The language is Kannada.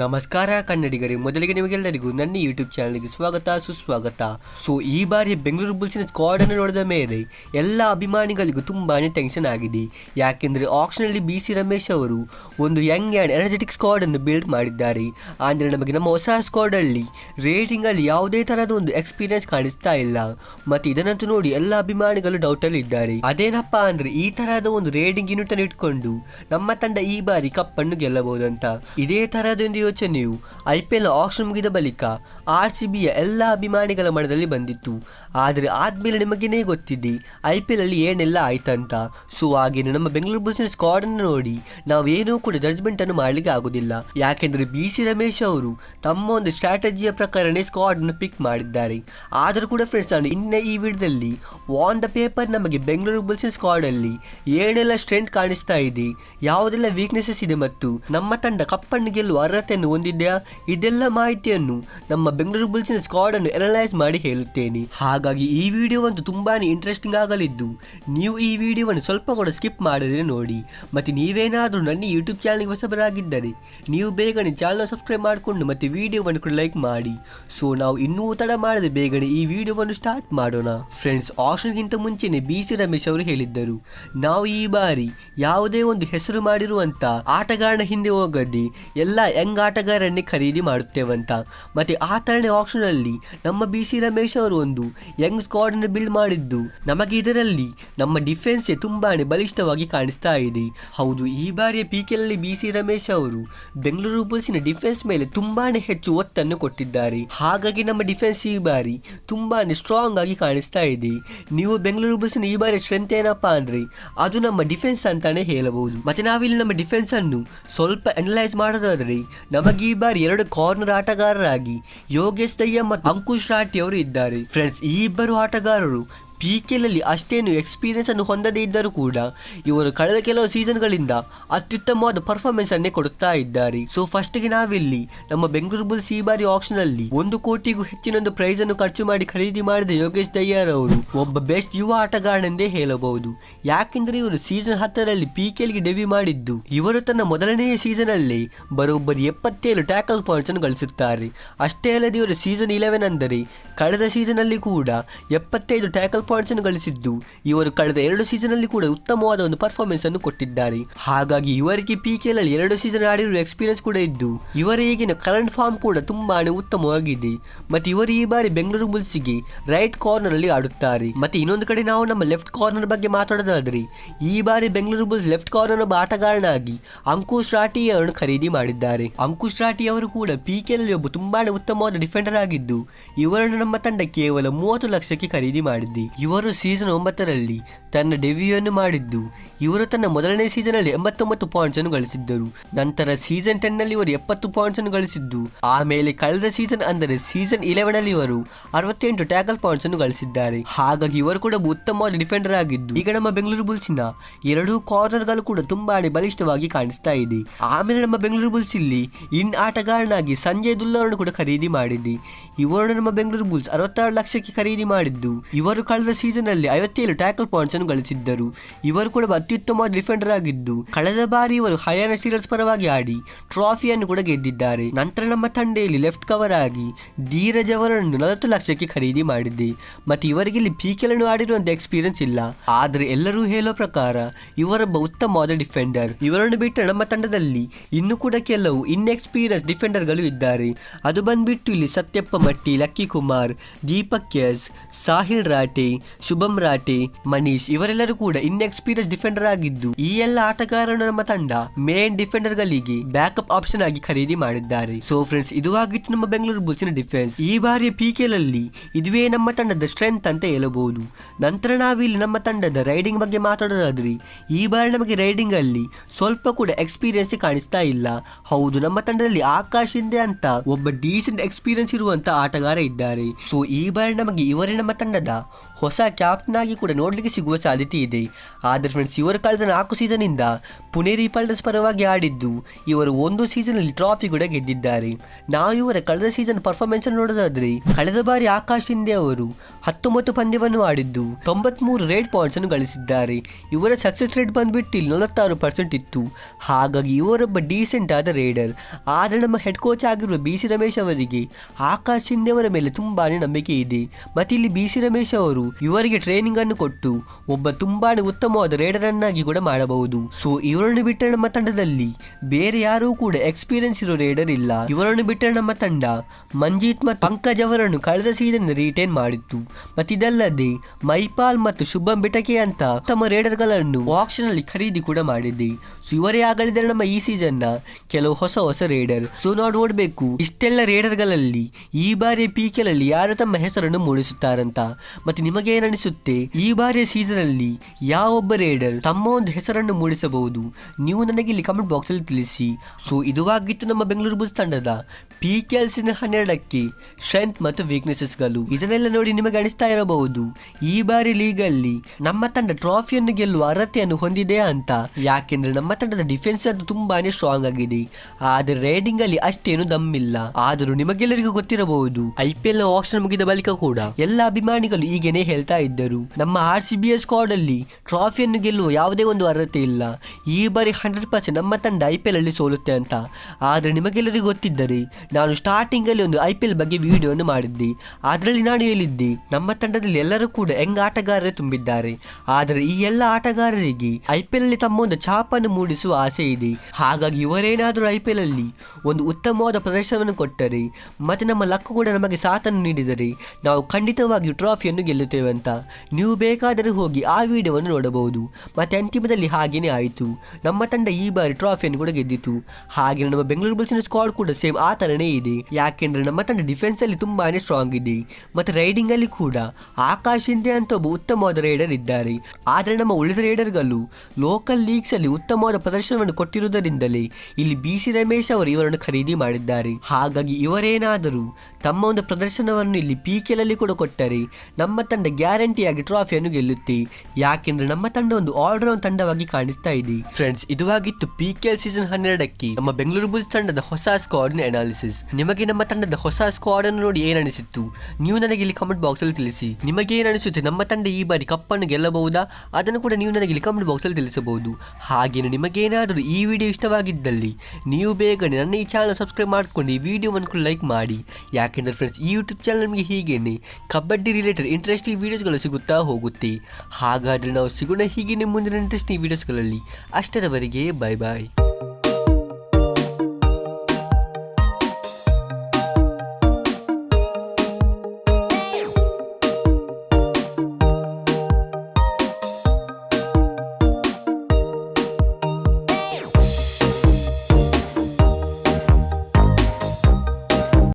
ನಮಸ್ಕಾರ ಕನ್ನಡಿಗರೇ, ಮೊದಲಿಗೆ ನಿಮಗೆಲ್ಲರಿಗೂ ನನ್ನ ಯೂಟ್ಯೂಬ್ ಚಾನಲ್ಗೆ ಸ್ವಾಗತ, ಸುಸ್ವಾಗತ. ಸೊ ಈ ಬಾರಿ ಬೆಂಗಳೂರು ಬುಲ್ಸಿನ ಸ್ಕ್ವಾಡ್ ಅನ್ನು ನೋಡಿದ ಮೇಲೆ ಎಲ್ಲ ಅಭಿಮಾನಿಗಳಿಗೂ ತುಂಬಾನೇ ಟೆನ್ಷನ್ ಆಗಿದೆ. ಯಾಕೆಂದರೆ ಆಕ್ಷನಲ್ಲಿ ಬಿ ಸಿ ರಮೇಶ್ ಅವರು ಒಂದು ಯಂಗ್ ಆ್ಯಂಡ್ ಎನರ್ಜೆಟಿಕ್ ಸ್ಕ್ವಾಡ್ ಅನ್ನು ಬಿಲ್ಡ್ ಮಾಡಿದ್ದಾರೆ. ಅಂದರೆ ನಮಗೆ ನಮ್ಮ ಹೊಸ ಸ್ಕ್ವಾಡ್ ಅಲ್ಲಿ ರೇಟಿಂಗ್ ಅಲ್ಲಿ ಯಾವುದೇ ತರಹದ ಒಂದು ಎಕ್ಸ್ಪೀರಿಯನ್ಸ್ ಕಾಣಿಸ್ತಾ ಇಲ್ಲ. ಮತ್ತೆ ಇದನ್ನಂತೂ ನೋಡಿ ಎಲ್ಲ ಅಭಿಮಾನಿಗಳು ಡೌಟ್ ಅಲ್ಲಿ ಇದ್ದಾರೆ. ಅದೇನಪ್ಪ ಅಂದ್ರೆ ಈ ತರಹದ ಒಂದು ರೇಟಿಂಗ್ ಯೂನಿಟ್ ಅನ್ನು ಇಟ್ಕೊಂಡು ನಮ್ಮ ತಂಡ ಈ ಬಾರಿ ಕಪ್ ಅನ್ನು ಗೆಲ್ಲಬಹುದಂತ. ಇದೇ ತರಹದ ಯೋಚನೆಯು ಐ ಆಕ್ಷನ್ ಮುಗಿದ ಬಳಿಕ ಆರ್ ಸಿ ಬಿಯ ಎಲ್ಲ ಅಭಿಮಾನಿಗಳ ಮನದಲ್ಲಿ ಬಂದಿತ್ತು. ಆದರೆ ಆದ್ಮೇಲೆ ನಿಮಗೇನೇ ಗೊತ್ತಿದೆ? ಐ ಪಿ ಎಲ್ ಅಲ್ಲಿ ಏನೆಲ್ಲ ಆಯ್ತಂತ? ಸೊ ಹಾಗೆ ನಮ್ಮ ಬೆಂಗಳೂರು ಬುಲ್ಸಿನ ಸ್ಕ್ವಾಡ್ ಅನ್ನು ನೋಡಿ, ನಾವೇನೂ ಕೂಡ ಜಡ್ಜ್ಮೆಂಟ್ ಅನ್ನು ಮಾಡಲಿಕ್ಕೆ ಆಗುದಿಲ್ಲ. ಯಾಕೆಂದ್ರೆ ಬಿ ಸಿ ರಮೇಶ್ ಅವರು ತಮ್ಮ ಒಂದು ಸ್ಟ್ರಾಟಜಿಯ ಪ್ರಕಾರನೇ ಸ್ಕ್ವಾಡ್ ಅನ್ನು ಪಿಕ್ ಮಾಡಿದ್ದಾರೆ. ಆದರೂ ಕೂಡ ಫ್ರೆಂಡ್ಸ್ ನಾನು ಇನ್ನ ಈ ವಿಡಿಯೋದಲ್ಲಿ ಆನ್ ದ ಪೇಪರ್ ನಮಗೆ ಬೆಂಗಳೂರು ಬುಲ್ಸಿನ ಸ್ಕ್ವಾಡ್ ಅಲ್ಲಿ ಏನೆಲ್ಲ ಸ್ಟ್ರೆಂತ್ ಕಾಣಿಸ್ತಾ ಇದೆ, ಯಾವುದೆಲ್ಲ ವೀಕ್ನೆಸಸ್ ಇದೆ ಮತ್ತು ನಮ್ಮ ತಂಡ ಕಪ್ಪನ್ನು ಗೆಲ್ಲುವ ಅರ್ಹತೆಯನ್ನು ಹೊಂದಿದೆಯಾ ಇದೆಲ್ಲ ಮಾಹಿತಿಯನ್ನು ನಮ್ಮ ಬೆಂಗಳೂರು ಬುಲ್ಸಿನ ಸ್ಕ್ವಾಡ್ ಅನ್ನು ಅನಲೈಸ್ ಮಾಡಿ ಹೇಳುತ್ತೇನೆ. ಹಾಗಾಗಿ ಈ ವಿಡಿಯೋ ಅಂತೂ ತುಂಬಾನೇ ಇಂಟ್ರೆಸ್ಟಿಂಗ್ ಆಗಲಿದ್ದು, ನೀವು ಈ ವಿಡಿಯೋವನ್ನು ಸ್ವಲ್ಪ ಕೂಡ ಸ್ಕಿಪ್ ಮಾಡಿದ್ರೆ ನೋಡಿ. ಮತ್ತೆ ನೀವೇನಾದರೂ ನನ್ನ ಯೂಟ್ಯೂಬ್ ಚಾನಲ್ಗೆ ಹೊಸಬರಾಗಿದ್ದರೆ ನೀವು ಬೇಗನೆ ಚಾನಲ್ ಸಬ್ಸ್ಕ್ರೈಬ್ ಮಾಡಿಕೊಂಡು ಮತ್ತೆ ವಿಡಿಯೋವನ್ನು ಕೂಡ ಲೈಕ್ ಮಾಡಿ. ಸೊ ನಾವು ಇನ್ನೂ ತಡ ಮಾಡದೆ ಬೇಗನೆ ಈ ವಿಡಿಯೋವನ್ನು ಸ್ಟಾರ್ಟ್ ಮಾಡೋಣ. ಫ್ರೆಂಡ್ಸ್ ಆಪ್ಷನ್ಗಿಂತ ಮುಂಚೆನೆ ಬಿ ಸಿ ರಮೇಶ್ ಅವರು ಹೇಳಿದ್ದರು, ನಾವು ಈ ಬಾರಿ ಯಾವುದೇ ಒಂದು ಹೆಸರು ಮಾಡಿರುವಂಥ ಆಟಗಾರನ ಹಿಂದೆ ಹೋಗದೆ, ಎಲ್ಲ ಯಂಗ್ ಆಟಗಾರನ್ನೇ ಖರೀದಿ ಮಾಡುತ್ತೇವಂತ. ಮತ್ತೆ ಆ ತರನೇ ಆಪ್ಷನ್ ಅಲ್ಲಿ ನಮ್ಮ ಬಿ ಸಿ ರಮೇಶ್ ಅವರು ಒಂದು ಯಂಗ್ ಸ್ಕ್ವಾಡ್ ಅನ್ನು ಬಿಲ್ಡ್ ಮಾಡಿದ್ದು. ನಮಗೆ ಇದರಲ್ಲಿ ನಮ್ಮ ಡಿಫೆನ್ಸ್ ತುಂಬಾನೇ ಬಲಿಷ್ಠವಾಗಿ ಕಾಣಿಸ್ತಾ ಇದೆ. ಹೌದು, ಈ ಬಾರಿಯ ಪಿ ನಲ್ಲಿ ಬಿ ಸಿ ರಮೇಶ್ ಅವರು ಬೆಂಗಳೂರು ಬುಲ್ಸಿನ ಡಿಫೆನ್ಸ್ ಮೇಲೆ ತುಂಬಾ ಹೆಚ್ಚು ಒತ್ತನ್ನು ಕೊಟ್ಟಿದ್ದಾರೆ. ಹಾಗಾಗಿ ನಮ್ಮ ಡಿಫೆನ್ಸ್ ಈ ಬಾರಿ ತುಂಬಾನೇ ಸ್ಟ್ರಾಂಗ್ ಆಗಿ ಕಾಣಿಸ್ತಾ ಇದೆ. ನೀವು ಬೆಂಗಳೂರು ಬುಲ್ಸಿನ ಈ ಬಾರಿ ಸ್ಟ್ರೆಂತ್ ಏನಪ್ಪಾ ಅಂದ್ರೆ ಅದು ನಮ್ಮ ಡಿಫೆನ್ಸ್ ಅಂತಾನೆ ಹೇಳಬಹುದು. ಮತ್ತೆ ನಾವಿಲ್ಲಿ ನಮ್ಮ ಡಿಫೆನ್ಸ್ ಅನ್ನು ಸ್ವಲ್ಪ ಅನಲೈಸ್ ಮಾಡೋದಾದ್ರೆ ನಮಗೆ ಈ ಬಾರಿ ಎರಡು ಕಾರ್ನರ್ ಆಟಗಾರರಾಗಿ ಯೋಗೇಶ್ ದಯ್ಯ ಮತ್ತು ಅಂಕುಶ್ ರಾಟಿ ಅವರು ಇದ್ದಾರೆ. ಫ್ರೆಂಡ್ಸ್ ಈ ಇಬ್ಬರು ಆಟಗಾರರು ಪಿ ಕೆಲಲ್ಲಿ ಅಷ್ಟೇನು ಎಕ್ಸ್ಪೀರಿಯನ್ಸ್ ಅನ್ನು ಹೊಂದದೇ ಇದ್ದರೂ ಕೂಡ ಇವರು ಕಳೆದ ಕೆಲವು ಸೀಸನ್ಗಳಿಂದ ಅತ್ಯುತ್ತಮವಾದ ಪರ್ಫಾರ್ಮೆನ್ಸ್ ಅನ್ನೇ ಕೊಡುತ್ತಾ ಇದ್ದಾರೆ. ಸೊ ಫಸ್ಟ್ಗೆ ನಾವಿಲ್ಲಿ ನಮ್ಮ ಬೆಂಗಳೂರು ಬುಲ್ಸ್ ಈ ಬಾರಿ ಆಪ್ಷನ್ ಅಲ್ಲಿ ಒಂದು ಕೋಟಿಗೂ ಹೆಚ್ಚಿನ ಒಂದು ಪ್ರೈಸ್ ಅನ್ನು ಖರ್ಚು ಮಾಡಿ ಖರೀದಿ ಮಾಡಿದ ಯೋಗೇಶ್ ದಯ್ಯಾರ್ ಅವರು ಒಬ್ಬ ಬೆಸ್ಟ್ ಯುವ ಆಟಗಾರನೆಂದೇ ಹೇಳಬಹುದು. ಯಾಕೆಂದರೆ ಇವರು ಸೀಸನ್ ಹತ್ತರಲ್ಲಿ ಪಿ ಕೆಲ್ಗೆ ಡೆವಿ ಮಾಡಿದ್ದು. ಇವರು ತನ್ನ ಮೊದಲನೆಯ ಸೀಸನ್ ಅಲ್ಲಿ ಬರೋಬ್ಬರಿ ಎಪ್ಪತ್ತೇಳು ಟ್ಯಾಕಲ್ ಪಾಯಿಂಟ್ಸ್ ಅನ್ನು ಗಳಿಸುತ್ತಾರೆ. ಅಷ್ಟೇ ಅಲ್ಲದೆ ಇವರು ಸೀಸನ್ ಇಲೆವೆನ್ ಅಂದರೆ ಕಳೆದ ಸೀಸನ್ ಅಲ್ಲಿ ಕೂಡ ಎಪ್ಪತ್ತೈದು ಟ್ಯಾಕಲ್ ಪಾಯಿಂಟ್ಸ್ ಅನ್ನು ಗಳಿಸಿದ್ದು. ಇವರು ಕಳೆದ ಎರಡು ಸೀಸನ್ ಅಲ್ಲಿ ಕೂಡ ಉತ್ತಮವಾದ ಒಂದು ಪರ್ಫಾರ್ಮೆನ್ಸ್ ಅನ್ನು ಕೊಟ್ಟಿದ್ದಾರೆ. ಹಾಗಾಗಿ ಇವರಿಗೆ ಪಿ ಕೆ ಅಲ್ಲಿ ಎರಡು ಸೀಸನ್ ಆಡಿರುವ ಎಕ್ಸ್ಪೀರಿಯನ್ಸ್ ಕೂಡ ಇದ್ದು, ಇವರ ಈಗಿನ ಕರೆಂಟ್ ಫಾರ್ಮ್ ಕೂಡ ತುಂಬಾನೇ ಉತ್ತಮವಾಗಿದೆ. ಮತ್ತೆ ಇವರು ಈ ಬಾರಿ ಬೆಂಗಳೂರು ಬುಲ್ಸ್ಗೆ ರೈಟ್ ಕಾರ್ನರ್ ಅಲ್ಲಿ ಆಡುತ್ತಾರೆ. ಮತ್ತೆ ಇನ್ನೊಂದು ಕಡೆ ನಾವು ನಮ್ಮ ಲೆಫ್ಟ್ ಕಾರ್ನರ್ ಬಗ್ಗೆ ಮಾತಾಡೋದಾದ್ರೆ, ಈ ಬಾರಿ ಬೆಂಗಳೂರು ಬುಲ್ಸ್ ಲೆಫ್ಟ್ ಕಾರ್ನರ್ ಒಬ್ಬ ಆಟಗಾರನಾಗಿ ಅಂಕುಶ್ ರಾಠಿ ಅವರನ್ನು ಖರೀದಿ ಮಾಡಿದ್ದಾರೆ. ಅಂಕುಶ್ ರಾಠಿ ಅವರು ಕೂಡ ಪಿ ಕೆ ಅಲ್ಲಿ ಒಬ್ಬ ತುಂಬಾನೇ ಉತ್ತಮವಾದ ಡಿಫೆಂಡರ್ ಆಗಿದ್ದು, ಇವರನ್ನು ನಮ್ಮ ತಂಡ ಕೇವಲ ಮೂವತ್ತು ಲಕ್ಷಕ್ಕೆ ಖರೀದಿ ಮಾಡಿದ್ದೆ. ಇವರು ಸೀಸನ್ ಒಂಬತ್ತರಲ್ಲಿ ತನ್ನ ಡೆಬ್ಯೂಯನ್ನು ಮಾಡಿದ್ದು. ಇವರು ತನ್ನ ಮೊದಲನೇ ಸೀಸನ್ ಅಲ್ಲಿ ಎಂಬತ್ತೊಂಬತ್ತು ಪಾಯಿಂಟ್ಸ್ ಅನ್ನು ಗಳಿಸಿದ್ದರು. ನಂತರ ಸೀಸನ್ ಟೆನ್ನಲ್ಲಿ ಇವರು ಎಪ್ಪತ್ತು ಪಾಯಿಂಟ್ಸ್ ಅನ್ನು ಗಳಿಸಿದ್ದು. ಆಮೇಲೆ ಕಳೆದ ಸೀಸನ್ ಅಂದರೆ ಸೀಸನ್ ಇಲೆವೆನಲ್ಲಿ ಇವರು ಅರವತ್ತೆಂಟು ಟ್ಯಾಕಲ್ ಪಾಯಿಂಟ್ಸ್ ಅನ್ನು ಗಳಿಸಿದ್ದಾರೆ. ಹಾಗಾಗಿ ಇವರು ಕೂಡ ಉತ್ತಮವಾದ ಡಿಫೆಂಡರ್ ಆಗಿದ್ದು, ಈಗ ನಮ್ಮ ಬೆಂಗಳೂರು ಬುಲ್ಸಿನ ಎರಡೂ ಕಾರ್ನರ್ಗಳು ಕೂಡ ತುಂಬಾನೇ ಬಲಿಷ್ಠವಾಗಿ ಕಾಣಿಸ್ತಾ ಇದೆ. ಆಮೇಲೆ ನಮ್ಮ ಬೆಂಗಳೂರು ಬುಲ್ಸ್ ಇಲ್ಲಿ ಇನ್ ಆಟಗಾರನಾಗಿ ಸಂಜಯ್ ದುಲ್ಲರನ್ನು ಕೂಡ ಖರೀದಿ ಮಾಡಿದೆ. ಇವರನ್ನು ನಮ್ಮ ಬೆಂಗಳೂರು ಬುಲ್ಸ್ ಅರವತ್ತಾರು ಲಕ್ಷಕ್ಕೆ ಖರೀದಿ ಮಾಡಿದ್ದು. ಇವರು ಕಳೆದ ಸೀಸನ್ ಅಲ್ಲಿ ಐವತ್ತೇಳು ಟ್ಯಾಕಲ್ ಪಾಯಿಂಟ್ಸ್ ಅನ್ನು ಗಳಿಸಿದ್ದರು. ಇವರು ಕೂಡ ಅತ್ಯುತ್ತಮ ಡಿಫೆಂಡರ್ ಆಗಿದ್ದು, ಕಳೆದ ಬಾರಿ ಇವರು ಹರಿಯಾಣ ಸ್ಟೀಲರ್ಸ್ ಪರವಾಗಿ ಆಡಿ ಟ್ರಾಫಿಯನ್ನು ಕೂಡ ಗೆದ್ದಿದ್ದಾರೆ. ನಂತರ ನಮ್ಮ ತಂಡೆಯಲ್ಲಿ ಲೆಫ್ಟ್ ಕವರ್ ಆಗಿ ಧೀರಜ್ ಅವರನ್ನು ನಲವತ್ತು ಲಕ್ಷಕ್ಕೆ ಖರೀದಿ ಮಾಡಿದ್ದೆ ಮತ್ತೆ ಇವರಿಗೆ ಇಲ್ಲಿ ಪೀಕೆಲನ್ನು ಆಡಿರುವಂತಹ ಎಕ್ಸ್ಪೀರಿಯನ್ಸ್ ಇಲ್ಲ. ಆದರೆ ಎಲ್ಲರೂ ಹೇಳೋ ಪ್ರಕಾರ ಇವರೊಬ್ಬ ಉತ್ತಮವಾದ ಡಿಫೆಂಡರ್. ಇವರನ್ನು ಬಿಟ್ಟು ನಮ್ಮ ತಂಡದಲ್ಲಿ ಇನ್ನು ಕೂಡ ಕೆಲವು ಇನ್ಎಕ್ಸ್ಪೀರಿಯನ್ಸ್ ಡಿಫೆಂಡರ್ಗಳು ಇದ್ದಾರೆ. ಅದು ಬಂದ್ಬಿಟ್ಟು ಇಲ್ಲಿ ಸತ್ಯಪ್ಪ ಮಟ್ಟಿ, ಲಕ್ಕಿ ಕುಮಾರ್, ದೀಪಕ್ ಎಸ್, ಸಾಹಿಲ್ ರಾಟೆ ಶುಭಂ ರಾಟೆ ಮನೀಶ್ ಇವರೆಲ್ಲರೂ ಕೂಡ ಇನ್ಎಕ್ಸ್ಪೀರಿಯನ್ಸ್ ಡಿಫೆಂಡರ್ ಆಗಿದ್ದು, ಈ ಎಲ್ಲ ಆಟಗಾರರು ನಮ್ಮ ತಂಡ ಮೇನ್ ಡಿಫೆಂಡರ್ ಗಳಿಗೆ ಬ್ಯಾಕಪ್ ಆಪ್ಷನ್ ಆಗಿ ಖರೀದಿ ಮಾಡಿದ್ದಾರೆ. ಸೊ ಫ್ರೆಂಡ್ಸ್ ಇದು ಆಗಿತ್ತು ನಮ್ಮ ಬೆಂಗಳೂರು ಬುಲ್ಸಿನ ಡಿಫೆನ್ಸ್ ಈ ಬಾರಿಯ ಪಿ ನಲ್ಲಿ ಇದುವೇ ನಮ್ಮ ತಂಡದ ಸ್ಟ್ರೆಂತ್ ಅಂತ ಹೇಳಬಹುದು. ನಂತರ ನಾವಿಲ್ಲಿ ನಮ್ಮ ತಂಡದ ರೈಡಿಂಗ್ ಬಗ್ಗೆ ಮಾತಾಡೋದಾದ್ರೆ, ಈ ಬಾರಿ ನಮಗೆ ರೈಡಿಂಗ್ ಅಲ್ಲಿ ಸ್ವಲ್ಪ ಕೂಡ ಎಕ್ಸ್ಪೀರಿಯನ್ಸ್ ಕಾಣಿಸ್ತಾ ಇಲ್ಲ. ಹೌದು, ನಮ್ಮ ತಂಡದಲ್ಲಿ ಆಕಾಶ್ ಹಿಂದೆ ಅಂತ ಒಬ್ಬ ಡೀಸೆಂಟ್ ಎಕ್ಸ್ಪೀರಿಯನ್ಸ್ ಇರುವಂತ ಆಟಗಾರ ಇದ್ದಾರೆ. ಸೊ ಈ ಬಾರಿ ನಮಗೆ ಇವರೇ ನಮ್ಮ ತಂಡದ ಹೊಸ ಕ್ಯಾಪ್ಟನ್ ಆಗಿ ಕೂಡ ನೋಡಲಿಕ್ಕೆ ಸಿಗುವ ಸಾಧ್ಯತೆ ಇದೆ. ಆದರೆ ಫ್ರೆಂಡ್ಸ್ ಇವರು ಕಳೆದ ನಾಲ್ಕು ಸೀಸನಿಂದ ಪುಣೆ ಪಲ್ಡರ್ಸ್ ಪರವಾಗಿ ಆಡಿದ್ದು, ಇವರು ಒಂದು ಸೀಸನಲ್ಲಿ ಟ್ರಾಫಿ ಕೂಡ ಗೆದ್ದಿದ್ದಾರೆ. ನಾವು ಇವರ ಕಳೆದ ಸೀಸನ್ ಪರ್ಫಾರ್ಮೆನ್ಸ್ ನೋಡೋದಾದ್ರೆ, ಕಳೆದ ಬಾರಿ ಆಕಾಶ್ ಹಿಂದೆ ಅವರು ಹತ್ತೊಂಬತ್ತು ಪಂದ್ಯವನ್ನು ಆಡಿದ್ದು, ತೊಂಬತ್ಮೂರು ರೇಟ್ ಪಾಯಿಂಟ್ಸ್ ಅನ್ನು ಗಳಿಸಿದ್ದಾರೆ. ಇವರ ಸಕ್ಸಸ್ ರೇಟ್ ಬಂದ್ಬಿಟ್ಟು ಇಲ್ಲಿ ನಲವತ್ತಾರು ಪರ್ಸೆಂಟ್ ಇತ್ತು. ಹಾಗಾಗಿ ಇವರೊಬ್ಬ ಡೀಸೆಂಟ್ ಆದ ರೇಡರ್ ಆದರೆ ನಮ್ಮ ಹೆಡ್ ಕೋಚ್ ಆಗಿರುವ ಬಿ ಸಿ ರಮೇಶ್ ಅವರಿಗೆ ಆಕಾಶ್ ಹಿಂದೆ ಅವರ ಮೇಲೆ ತುಂಬಾ ನಂಬಿಕೆ ಇದೆ. ಮತ್ತೆ ಇಲ್ಲಿ ಬಿ ಸಿ ರಮೇಶ್ ಅವರು ಇವರಿಗೆ ಟ್ರೈನಿಂಗ್ ಅನ್ನು ಕೊಟ್ಟು ಒಬ್ಬ ತುಂಬಾನೇ ಉತ್ತಮವಾದ ರೇಡರ್ ಅನ್ನಾಗಿ ಕೂಡ ಮಾಡಬಹುದು. ಸೊ ಇವರನ್ನು ಬಿಟ್ಟರೆ ನಮ್ಮ ತಂಡದಲ್ಲಿ ಬೇರೆ ಯಾರೂ ಕೂಡ ಎಕ್ಸ್ಪೀರಿಯನ್ಸ್ ಇರೋ ರೇಡರ್ ಇಲ್ಲ. ಇವರನ್ನು ಬಿಟ್ಟರೆ ನಮ್ಮ ತಂಡ ಮಂಜೀತ್ ಮತ್ತು ಪಂಕಜ್ ಅವರನ್ನು ಕಳೆದ ಸೀಸನ್ ರಿಟೈನ್ ಮಾಡಿತ್ತು. ಮತ್ತಿದಲ್ಲದೆ ಮೈಪಾಲ್ ಮತ್ತು ಶುಭಂ ಬಿಟಕೆ ಅಂತ ತಮ್ಮ ರೇಡರ್ಗಳನ್ನು ಆಕ್ಷನ್ ಅಲ್ಲಿ ಖರೀದಿ ಕೂಡ ಮಾಡಿದೆ ಸೊ ಇವರೇ ಆಗಲಿದ್ದಾರೆ ನಮ್ಮ ಈ ಸೀಸನ್ನ ಕೆಲವು ಹೊಸ ಹೊಸ ರೇಡರ್ ಸೊ ನಾವು ನೋಡಬೇಕು ಇಷ್ಟೆಲ್ಲ ರೇಡರ್ಗಳಲ್ಲಿ ಈ ಬಾರಿ ಪಿ ಯಾರು ತಮ್ಮ ಹೆಸರನ್ನು ಮೂಡಿಸುತ್ತಾರಂತ. ಮತ್ತೆ ನಿಮಗೆ ಏನನಿಸುತ್ತೆ ಈ ಬಾರಿಯ ಸೀಸನ್ ಅಲ್ಲಿ ಯಾವೊಬ್ಬ ರೇಡರ್ ತಮ್ಮ ಒಂದು ಹೆಸರನ್ನು ಮೂಡಿಸಬಹುದು ನೀವು ನನಗೆ ಇಲ್ಲಿ ಕಮೆಂಟ್ ಬಾಕ್ಸ್ ಅಲ್ಲಿ ತಿಳಿಸಿ. ಸೊ ಇದುವಾಗಿತ್ತು ನಮ್ಮ ಬೆಂಗಳೂರು ಬುಲ್ಸ್ ತಂಡದ ಪಿ ಕೆ ಎಲ್ಸಿನ ಹನ್ನೆರಡಕ್ಕೆ ಸ್ಟ್ರೆಂತ್ ಮತ್ತು ವೀಕ್ನೆಸಸ್ಗಳು ಇದನ್ನೆಲ್ಲ ನೋಡಿ ನಿಮಗೆ ಅನಿಸ್ತಾ ಇರಬಹುದು. ಈ ಬಾರಿ ಲೀಗಲ್ಲಿ ನಮ್ಮ ತಂಡ ಟ್ರಾಫಿಯನ್ನು ಗೆಲ್ಲುವ ಅರ್ಹತೆಯನ್ನು ಹೊಂದಿದೆ ಅಂತ. ಯಾಕೆಂದ್ರೆ ನಮ್ಮ ತಂಡದ ಡಿಫೆನ್ಸ್ ಅದು ತುಂಬಾನೇ ಸ್ಟ್ರಾಂಗ್ ಆಗಿದೆ. ಆದರೆ ರೈಡಿಂಗ್ ಅಲ್ಲಿ ಅಷ್ಟೇನು ದಮ್ಮಿಲ್ಲ. ಆದರೂ ನಿಮಗೆಲ್ಲರಿಗೂ ಗೊತ್ತಿರಬಹುದು ಐ ಪಿ ಎಲ್ ಆಪ್ಷನ್ ಮುಗಿದ ಬಳಿಕ ಕೂಡ ಎಲ್ಲ ಅಭಿಮಾನಿಗಳು ಈಗೇನೆ ಹೇಳ್ತಾ ಇದ್ದರು. ನಮ್ಮ ಆರ್ ಸಿ ಬಿ ಸ್ಕ್ವಾಡ್ ಅಲ್ಲಿ ಟ್ರಾಫಿಯನ್ನು ಗೆಲ್ಲುವ ಯಾವುದೇ ಒಂದು ಅರ್ಹತೆ ಇಲ್ಲ. ಈ ಬಾರಿ ಹಂಡ್ರೆಡ್ ಪರ್ಸೆಂಟ್ ನಮ್ಮ ತಂಡ ಐ ಪಿ ಎಲ್ ಅಲ್ಲಿ ಸೋಲುತ್ತೆ ಅಂತ. ಆದರೆ ನಿಮಗೆಲ್ಲರಿಗೂ ಗೊತ್ತಿದ್ದರೆ, ನಾನು ಸ್ಟಾರ್ಟಿಂಗ್ ಅಲ್ಲಿ ಒಂದು ಐ ಪಿ ಎಲ್ ಬಗ್ಗೆ ವಿಡಿಯೋವನ್ನು ಮಾಡಿದ್ದೆ. ಅದರಲ್ಲಿ ನಾನು ಹೇಳಿದ್ದೆ, ನಮ್ಮ ತಂಡದಲ್ಲಿ ಎಲ್ಲರೂ ಕೂಡ ಹೆಂಗ್ ಆಟಗಾರರೇ ತುಂಬಿದ್ದಾರೆ. ಆದರೆ ಈ ಎಲ್ಲ ಆಟಗಾರರಿಗೆ ಐ ಪಿ ಎಲ್ ಅಲ್ಲಿ ತಮ್ಮ ಒಂದು ಛಾಪನ್ನು ಮೂಡಿಸುವ ಆಸೆ ಇದೆ. ಹಾಗಾಗಿ ಇವರೇನಾದರೂ ಐ ಪಿ ಎಲ್ ಅಲ್ಲಿ ಒಂದು ಉತ್ತಮವಾದ ಪ್ರದರ್ಶನವನ್ನು ಕೊಟ್ಟರೆ, ಮತ್ತೆ ನಮ್ಮ ಲಕ್ಕು ಕೂಡ ನಮಗೆ ಸಾಥನ್ನು ನೀಡಿದರೆ, ನಾವು ಖಂಡಿತವಾಗಿಯೂ ಟ್ರಾಫಿಯನ್ನು ಗೆಲ್ಲುತ್ತೇವೆ. ಅಂತ ನೀವು ಬೇಕಾದರೂ ಹೋಗಿ ಆ ವಿಡಿಯೋವನ್ನು ನೋಡಬಹುದು. ಮತ್ತೆ ಅಂತಿಮದಲ್ಲಿ ಹಾಗೇನೇ ಆಯಿತು. ನಮ್ಮ ತಂಡ ಈ ಬಾರಿ ಟ್ರಾಫಿಯನ್ನು ಕೂಡ ಗೆದ್ದಿತು. ಹಾಗೆ ನಮ್ಮ ಬೆಂಗಳೂರು ಬುಲ್ಸಿನ ಸ್ಕ್ವಾಡ್ ಕೂಡ ಸೇಮ್ ಆ ಥರನೇ ಇದೆ. ಯಾಕೆಂದರೆ ನಮ್ಮ ತಂಡ ಡಿಫೆನ್ಸ್ ಅಲ್ಲಿ ತುಂಬಾನೇ ಸ್ಟ್ರಾಂಗ್ ಇದೆ. ಮತ್ತೆ ರೈಡಿಂಗ್ ಅಲ್ಲಿ ಕೂಡ. ಆಕಾಶ್ ಹಿಂದೆ ಅಂತ ಒಬ್ಬ ಉತ್ತಮವಾದ ರೈಡರ್ ಇದ್ದಾರೆ. ಆದರೆ ನಮ್ಮ ಉಳಿದ ರೈಡರ್ಗಳು ಲೋಕಲ್ ಲೀಗ್ಸ್ ಅಲ್ಲಿ ಉತ್ತಮವಾದ ಪ್ರದರ್ಶನವನ್ನು ಕೊಟ್ಟಿರುವುದರಿಂದಲೇ ಇಲ್ಲಿ ಬಿ ಸಿ ರಮೇಶ್ ಅವರು ಇವರನ್ನು ಖರೀದಿ ಮಾಡಿದ್ದಾರೆ. ಹಾಗಾಗಿ ಇವರೇನಾದರೂ ತಮ್ಮ ಒಂದು ಪ್ರದರ್ಶನವನ್ನು ಇಲ್ಲಿ ಪಿ ಅಲ್ಲಿ ಕೂಡ ಕೊಟ್ಟರೆ ನಮ್ಮ ತಂಡ ಗ್ಯಾರಂಟಿಯಾಗಿ ಟ್ರಾಫಿಯನ್ನು ಗೆಲ್ಲುತ್ತೆ. ಯಾಕೆಂದ್ರೆ ನಮ್ಮ ತಂಡ ಒಂದು ಆಲ್ರೌಂಡ್ ತಂಡವಾಗಿ ಕಾಣಿಸ್ತಾ ಇದೆ. ಫ್ರೆಂಡ್ಸ್ ಇದುವಾಗಿತ್ತು ಪಿ ಕೆ ಎಲ್ ಸೀಸನ್ ಹನ್ನೆರಡಕ್ಕೆ. ನಮ್ಮ ಬೆಂಗಳೂರು ಬುಲ್ಸ್ ತಂಡದ ಹೊಸ ಸ್ಕ್ವಾಡ್ ಅನಾಲಿಸಿಸ್ ನಿಮಗೆ ನಮ್ಮ ತಂಡದ ಹೊಸ ಸ್ಕ್ವಾಡ್ ಅನ್ನು ನೋಡಿ ಏನನಿಸಿತ್ತು? ನೀವು ನನಗೆ ಇಲ್ಲಿ ಕಮೆಂಟ್ ಬಾಕ್ಸ್ ಅಲ್ಲಿ ತಿಳಿಸಿ. ನಿಮಗೆ ಏನಿಸುತ್ತೆ ನಮ್ಮ ತಂಡ ಈ ಬಾರಿ ಕಪ್ ಅನ್ನು ಗೆಲ್ಲಬಹುದಾ? ಅದನ್ನು ಕೂಡ ನೀವು ನನಗೆ ಇಲ್ಲಿ ಕಮೆಂಟ್ ಬಾಕ್ಸ್ ಅಲ್ಲಿ ತಿಳಿಸಬಹುದು. ಹಾಗೇನು ನಿಮಗೇನಾದರೂ ಈ ವಿಡಿಯೋ ಇಷ್ಟವಾಗಿದ್ದಲ್ಲಿ, ನೀವು ಬೇಗನೆ ನನ್ನ ಈ ಚಾನಲ್ ಸಬ್ಸ್ಕ್ರೈಬ್ ಮಾಡ್ಕೊಂಡು ಈ ವಿಡಿಯೋವನ್ನು ಲೈಕ್ ಮಾಡಿ. ಯಾಕೆಂದ್ರೆ ಫ್ರೆಂಡ್ಸ್ ಈ ಯೂಟ್ಯೂಬ್ ಚಾನಲ್ ನಮಗೆ ಹೀಗೇನೆ. ಕಬಡ್ಡಿ ರಿಲೇಟೆಡ್ ಇಂಟ್ರೆಸ್ಟಿಂಗ್ ವಿಡಿಯೋಸ್ಗಳು ಸಿಗುತ್ತಾ ಹೋಗುತ್ತೆ. ಹಾಗಾದರೆ ನಾವು ಸಿಗೋಣ ಹೀಗೆ ಮುಂದಿನ ಇಂಟ್ರೆಸ್ಟಿಂಗ್ ವಿಡಿಯೋಸ್ಗಳಲ್ಲಿ ಅಷ್ಟರವರೆಗೆ ಬಾಯ್ ಬಾಯ್